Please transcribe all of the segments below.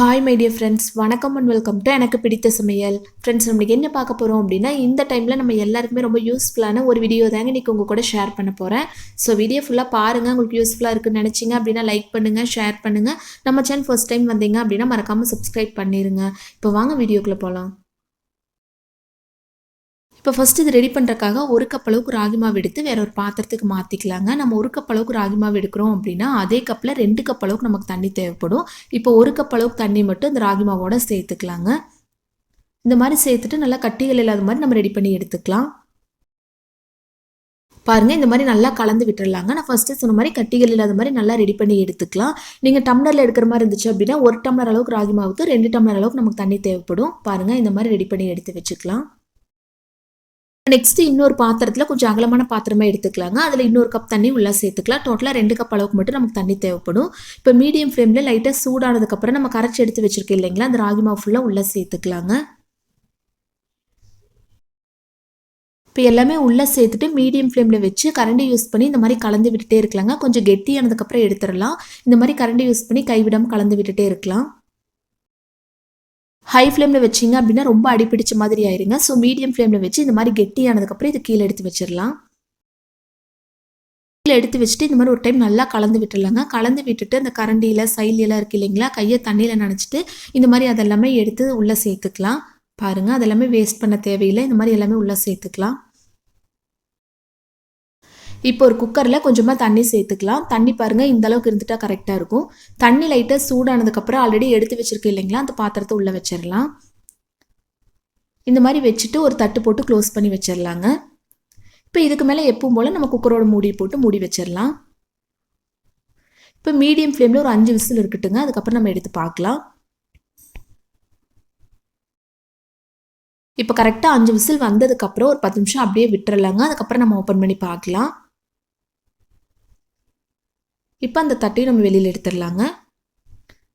Hi my dear friends வணக்கம் and welcome to எனக்கு பிடித்த சமையல். ஃப்ரெண்ட்ஸ் நம்மளுக்கு என்ன பார்க்க போகிறோம் அப்படின்னா இந்த டைமில் நம்ம எல்லாருக்குமே ரொம்ப யூஸ்ஃபுல்லான ஒரு வீடியோ தாங்க இன்றைக்கி உங்கள் கூட ஷேர் பண்ண போகிறேன் ஸோ வீடியோ ஃபுல்லாக பாருங்கள் உங்களுக்கு யூஸ்ஃபுல்லாக இருக்குன்னு நினச்சிங்க அப்படின்னா லைக் பண்ணுங்கள் ஷேர் பண்ணுங்கள் நம்ம சேனல் ஃபர்ஸ்ட் டைம் வந்தீங்க அப்படின்னா மறக்காமல் சப்ஸ்கிரைப் பண்ணிடுங்க இப்போ வாங்க வீடியோக்குள்ளே போகலாம் இப்போ ஃபஸ்ட்டு இது ரெடி பண்ணுறக்காக ஒரு கப் அளவுக்கு ராகி மாவு எடுத்து வேற ஒரு பாத்திரத்துக்கு மாற்றிக்கலாங்க நம்ம ஒரு கப் அளவுக்கு ராகி மாவு எடுக்கிறோம் அப்படின்னா அதே கப்பில் ரெண்டு கப் அளவுக்கு நமக்கு தண்ணி தேவைப்படும். இப்போ ஒரு கப் அளவுக்கு தண்ணி மட்டும் இந்த ராகி மாவோட சேர்த்துக்கலாங்க. இந்த மாதிரி சேர்த்துட்டு நல்லா கட்டிகள் இல்லாத மாதிரி நம்ம ரெடி பண்ணி எடுத்துக்கலாம். பாருங்கள் இந்த மாதிரி நல்லா கலந்து விட்டுடலாங்க நான் ஃபஸ்ட்டு சொன்ன மாதிரி கட்டிகள் இல்லாத மாதிரி நல்லா ரெடி பண்ணி எடுத்துக்கலாம். நீங்கள் டம்ளரில் எடுக்கிற மாதிரி இருந்துச்சு அப்படின்னா ஒரு டம்ளர் அளவுக்கு ராகி மாவுக்கு ரெண்டு டம்ளர் அளவுக்கு நமக்கு தண்ணி தேவைப்படும். பாருங்கள் இந்த மாதிரி ரெடி பண்ணி எடுத்து வச்சுக்கலாம். நெக்ஸ்ட் இன்னொரு பாத்திரத்தில் கொஞ்சம் அகலமான பாத்திரமா எடுத்துக்கலாங்க. அதில் இன்னொரு கப் தண்ணி உள்ளே சேர்த்துக்கலாம். டோட்டலாக ரெண்டு கப் அளவுக்கு மட்டும் நமக்கு தண்ணி தேவைப்படும். இப்போ மீடியம் ஃப்ளேமில் லைட்டாக சூடானதுக்கப்புறம் நம்ம கரைச்சி எடுத்து வச்சிருக்கோம் இல்லைங்களா? அந்த ராகி மாவு ஃபுல்லாக உள்ளே சேர்த்துக்கலாங்க. இப்போ எல்லாமே உள்ளே சேர்த்துட்டு மீடியம் ஃப்ளேமில் வச்சு கரண்டி யூஸ் பண்ணி இந்த மாதிரி கலந்து விட்டுட்டே இருக்கலாங்க. கொஞ்சம் கெட்டியானதுக்கப்புறம் எடுத்துடலாம். இந்த மாதிரி கரண்டி யூஸ் பண்ணி கைவிடாமல் கலந்து விட்டுட்டே இருக்கலாம். ஹை ஃப்ளேமில் வச்சிங்க அப்படின்னா ரொம்ப அடிப்பிடிச்ச மாதிரி ஆயிருங்க. ஸோ மீடியம் ஃப்ளேமில் வச்சு இந்த மாதிரி கெட்டியானதுக்கப்புறம் இது கீழே எடுத்து வச்சிடலாம் கீழே எடுத்து வச்சுட்டு இந்த மாதிரி ஒரு டைம் நல்லா கலந்து விட்டுடலாங்க கலந்து விட்டுட்டு அந்த கரண்டியில் சைலியெல்லாம் இருக்குது இல்லைங்களா? கையை தண்ணியில் நினச்சிட்டு இந்த மாதிரி அதெல்லாமே எடுத்து உள்ளே சேர்த்துக்கலாம். பாருங்கள் அதெல்லாமே வேஸ்ட் பண்ண தேவையில்லை. இந்த மாதிரி எல்லாமே உள்ளே சேர்த்துக்கலாம். இப்போ ஒரு குக்கரில் கொஞ்சமாக தண்ணி சேர்த்துக்கலாம். தண்ணி பாருங்கள் இந்த அளவுக்கு இருந்துட்டா கரெக்டாக இருக்கும். தண்ணி லைட்டாக சூடானதுக்கப்புறம் ஆல்ரெடி எடுத்து வச்சுருக்கு இல்லைங்களா அந்த பாத்திரத்தை உள்ளே வச்சிடலாம் இந்த மாதிரி வச்சுட்டு ஒரு தட்டு போட்டு க்ளோஸ் பண்ணி வச்சிடலாங்க இப்போ இதுக்கு மேலே எப்பவும் போல் நம்ம குக்கரோட மூடி போட்டு மூடி வச்சிடலாம் இப்போ மீடியம் ஃப்ளேமில் ஒரு அஞ்சு விசில் இருக்கட்டுங்க அதுக்கப்புறம் நம்ம எடுத்து பார்க்கலாம். இப்போ கரெக்டாக அஞ்சு விசில் வந்ததுக்கப்புறம் ஒரு பத்து நிமிஷம் அப்படியே விட்டுறலாங்க அதுக்கப்புறம் நம்ம ஓப்பன் பண்ணி பார்க்கலாம். இப்போ அந்த தட்டையும் நம்ம வெளியில் எடுத்துடலாங்க.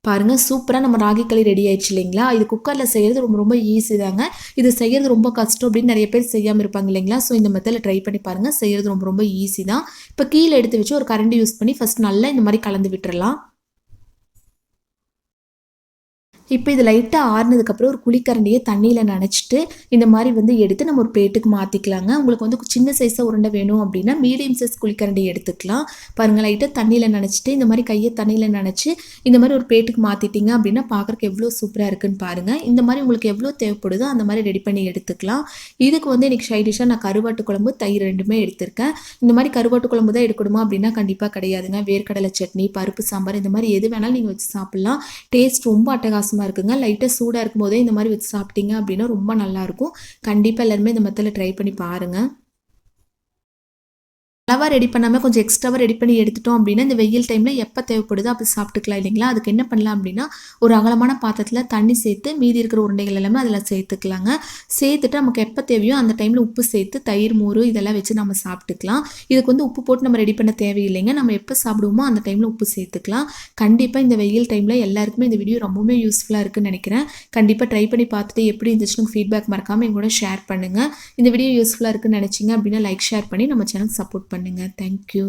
பாருங்கள் சூப்பராக நம்ம ராகி களி ரெடி ஆயிடுச்சு இல்லைங்களா? இது குக்கரில் செய்கிறது ரொம்ப ரொம்ப ஈஸி தாங்க. இது செய்கிறது ரொம்ப கஷ்டம் அப்படின்னு நிறைய பேர் செய்யாமல் இருப்பாங்க இல்லைங்களா? ஸோ இந்த மெத்தடில் ட்ரை பண்ணி பாருங்கள் செய்கிறது ரொம்ப ரொம்ப ஈஸி தான். இப்போ கீழே எடுத்து வச்சு ஒரு கரண்டி யூஸ் பண்ணி ஃபஸ்ட் நல்லா இந்த மாதிரி கலந்து விட்டுறலாம். இப்போ இது லைட்டாக ஆறுனதுக்கப்புறம் ஒரு குழிக்கரண்டியை தண்ணியில் நனைச்சிட்டு இந்த மாதிரி வந்து எடுத்து நம்ம ஒரு பிளேட்டுக்கு மாற்றிக்கலாங்க உங்களுக்கு வந்து சின்ன சைஸாக உருண்டை வேணும் அப்படின்னா மீடியம் சைஸ் குழிக்கரண்டி எடுத்துக்கலாம். பாருங்கள் லைட்டாக தண்ணியில் நினச்சிட்டு இந்த மாதிரி கையை தண்ணியில் நினச்சி இந்த மாதிரி ஒரு பிளேட்டுக்கு மாற்றிட்டீங்க அப்படின்னா பார்க்குறக்கு எவ்வளோ சூப்பராக இருக்குன்னு பாருங்கள் இந்த மாதிரி உங்களுக்கு எவ்வளோ தேவைப்படுதோ அந்த மாதிரி ரெடி பண்ணி எடுத்துக்கலாம். இதுக்கு வந்து எனக்கு சைடிஷாக நான் கருவாட்டு குழம்பு தயிர் ரெண்டுமே எடுத்திருக்கேன். இந்த மாதிரி கருவாட்டு குழம்பு தான் எடுக்கணுமா அப்படின்னா கண்டிப்பாக கிடையாதுங்க. வேர்க்கடலை சட்னி பருப்பு சாம்பார் இந்த மாதிரி எது வேணாலும் நீங்கள் வச்சு சாப்பிட்லாம். டேஸ்ட் ரொம்ப அட்டகாசம் வித்தியாசமாக இருக்குங்க. லைட்டாக சூடாக இருக்கும் போதே இந்த மாதிரி வச்சு சாப்பிட்டீங்க அப்படின்னா ரொம்ப நல்லாயிருக்கும் கண்டிப்பாக எல்லாருமே இந்த மெத்தடில் ட்ரை பண்ணி பாருங்கள் அளவாக ரெடி பண்ணாமல் கொஞ்சம் எக்ஸ்ட்ராவாக ரெடி பண்ணி எடுத்துட்டோம் அப்படின்னா இந்த வெயில் டைமில் எப்போ தேவைப்படுதோ அப்படி சாப்பிட்டுக்கலாம் இல்லைங்களா? அதுக்கு என்ன பண்ணலாம் அப்படின்னா ஒரு அகலமான பாத்திரத்தில் தண்ணி சேர்த்து மீதி இருக்கிற உருண்டைகள் எல்லாமே அதில் சேர்த்துக்கலாங்க. சேர்த்துட்டு நமக்கு எப்போ தேவையோ அந்த டைமில் உப்பு சேர்த்து தயிர் மோர் இதெல்லாம் வச்சு நம்ம சாப்பிட்டுக்கலாம். இதுக்கு வந்து உப்பு போட்டு நம்ம ரெடி பண்ண தேவையில்லைங்க. நம்ம எப்போ சாப்பிடுவோமோ அந்த டைமில் உப்பு சேர்த்துக்கலாம். கண்டிப்பாக இந்த வெயில் டைமில் எல்லாருக்குமே இந்த வீடியோ ரொம்பவுமே யூஸ்ஃபுல்லாக இருக்குன்னு நினைக்கிறேன். கண்டிப்பாக ட்ரை பண்ணி பார்த்துட்டு எப்படி இருந்துச்சுன்னு ஃபீட்பேக் மறக்காமல் எங்களோட ஷேர் பண்ணுங்கள் இந்த வீடியோ யூஸ்ஃபுல்லாக இருக்குன்னு நினச்சிங்க அப்படின்னா லைக் ஷேர் பண்ணி நம்ம சேனல் சப்போர்ட் பண்ணுங்கள் தேங்க்யூ